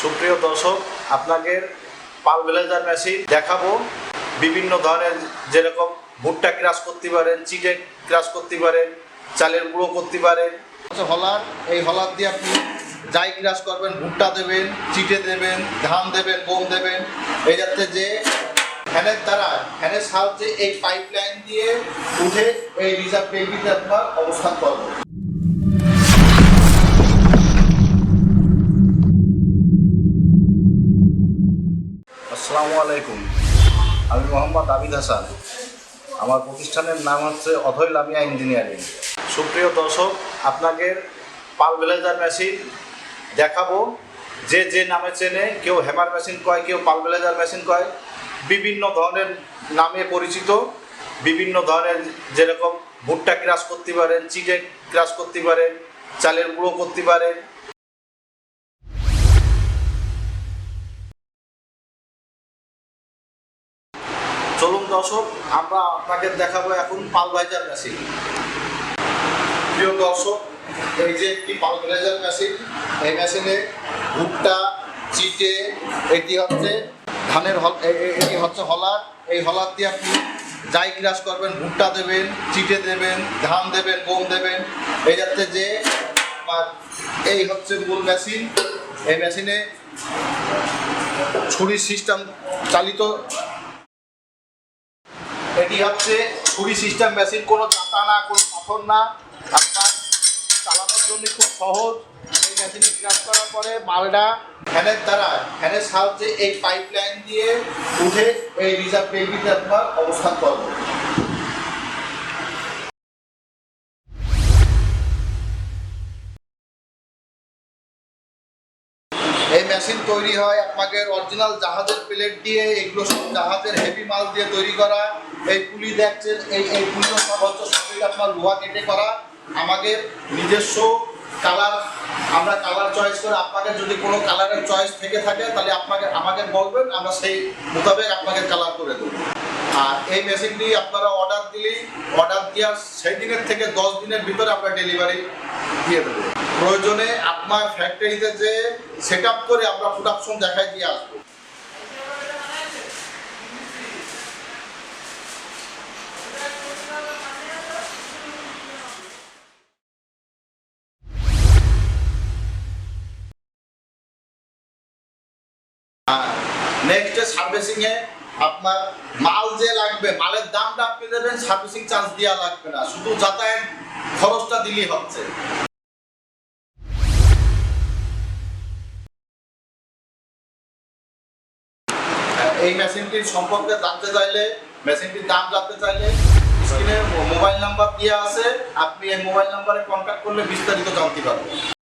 সুপ্রিয় দর্শক, আপনাকে পাল ব্লেজার মেশিন দেখাবো। বিভিন্ন ধরনের যেরকম ভুট্টা ক্রাশ করতে পারেন, চিটে ক্রাশ করতে পারেন, চালের গুঁড়ো করতে পারেন। হলার, এই হলার দিয়ে আপনি যাই ক্রাশ করবেন, ভুট্টা দেবেন, চিটে দেবেন, ধান দেবেন, গম দেবেন। এই যাতে যে ফ্যানের দ্বারা, ফ্যানের সাহায্যে এই পাইপ লাইন দিয়ে উঠে এই রিজার্ভ ট্যাঙ্কিতে আপনার অবস্থান করবে। আসসালামু আলাইকুম। আমি মোহাম্মদ আবিদ হাসান। আমার প্রতিষ্ঠানের নাম হচ্ছে অথৈ লামিয়া ইঞ্জিনিয়ারিং। সুপ্রিয় দর্শক, আপনাকে পাল ব্লেজার মেশিন দেখাবো। যে যে নামে চেনে, কেউ হ্যামার মেশিন কয়, কেউ পাল ব্লেজার মেশিন কয়, বিভিন্ন ধরনের নামে পরিচিত, বিভিন্ন ধরনের যেরকম ভুট্টা ক্রাশ করতে পারেন, চিটে ক্রাশ করতে পারেন, চালের গুঁড়ো করতে পারেন। চলুন দর্শক, আমরা আপনাকে দেখাবো এখন পাল ভাইজার মেশিন প্রিয় দর্শক, এই যে একটি পাল ভাইজার মেশিন এই মেশিনে ভুট্টা, চিটে, এটি হচ্ছে ধানের হল এটি হচ্ছে হলার। এই হলার দিয়ে আপনি যাই ক্রাশ করবেন, ভুট্টা দেবেন, চিটে দেবেন, ধান দেবেন, গম দেবেন। এই যাতে যে এই হচ্ছে মূল মেশিন এই মেশিনে ছুরি সিস্টেম চালিত এটি হচ্ছে ছুরি সিস্টেম মেশিন কোনো চাকা না, কোনো পাথর না। আপনার চালানোর জন্য খুব সহজ। এই মেশিনে ক্রাশ করার পরে মালটা ফ্যানের দ্বারা, ফ্যানের সাহায্যে এই পাইপ লাইন দিয়ে উঠে এই রিজার্ভ ট্যাঙ্কিতে আপনার অবস্থান করবে। এই মেশিন তৈরি হয় আপনাকে অরিজিনাল জাহাজের প্লেট দিয়ে, এগুলো সব জাহাজের হেভি মাল দিয়ে তৈরি করা। এই পুলি দেখছেন, এই এই সব হচ্ছে সবই আপনার লোহা কেটে করা। আমাদের নিজস্ব কালার, আমরা কালার চয়েস করে আপনাদের যদি কোনো কালারের চয়েস থেকে থাকে, তাহলে আপনাকে আমাকে বলবেন, আমরা সেই মোতাবেক আপনাকে কালার করে দেবো। আর এই মেশিনটি আপনারা অর্ডার দিলেই অর্ডার দেওয়ার সেই দিনের থেকে দশ দিনের ভিতরে আমরা ডেলিভারি দিয়ে দেবো। প্রয়োজনে আপনার ফ্যাক্টরিতে যে সেট করে আমরা প্রোডাকশন দেখাই দিয়ে আসব। নেক্সট সার্ভিসিং এ আপনার মাল যে লাগবে, মালের দামটা আপনি দেবেন, সার্ভিসিং চার্জ দেওয়া লাগবে না। শুধু যাতায়াত খরচটা দিলেই হচ্ছে। এই মেশিনটির সম্পর্কে জানতে চাইলে, মেশিনটির দাম জানতে চাইলে স্ক্রিনে মোবাইল নাম্বার দেওয়া আছে। আপনি এই মোবাইল নাম্বারে কন্ট্যাক্ট করলে বিস্তারিত জানতে পারবেন।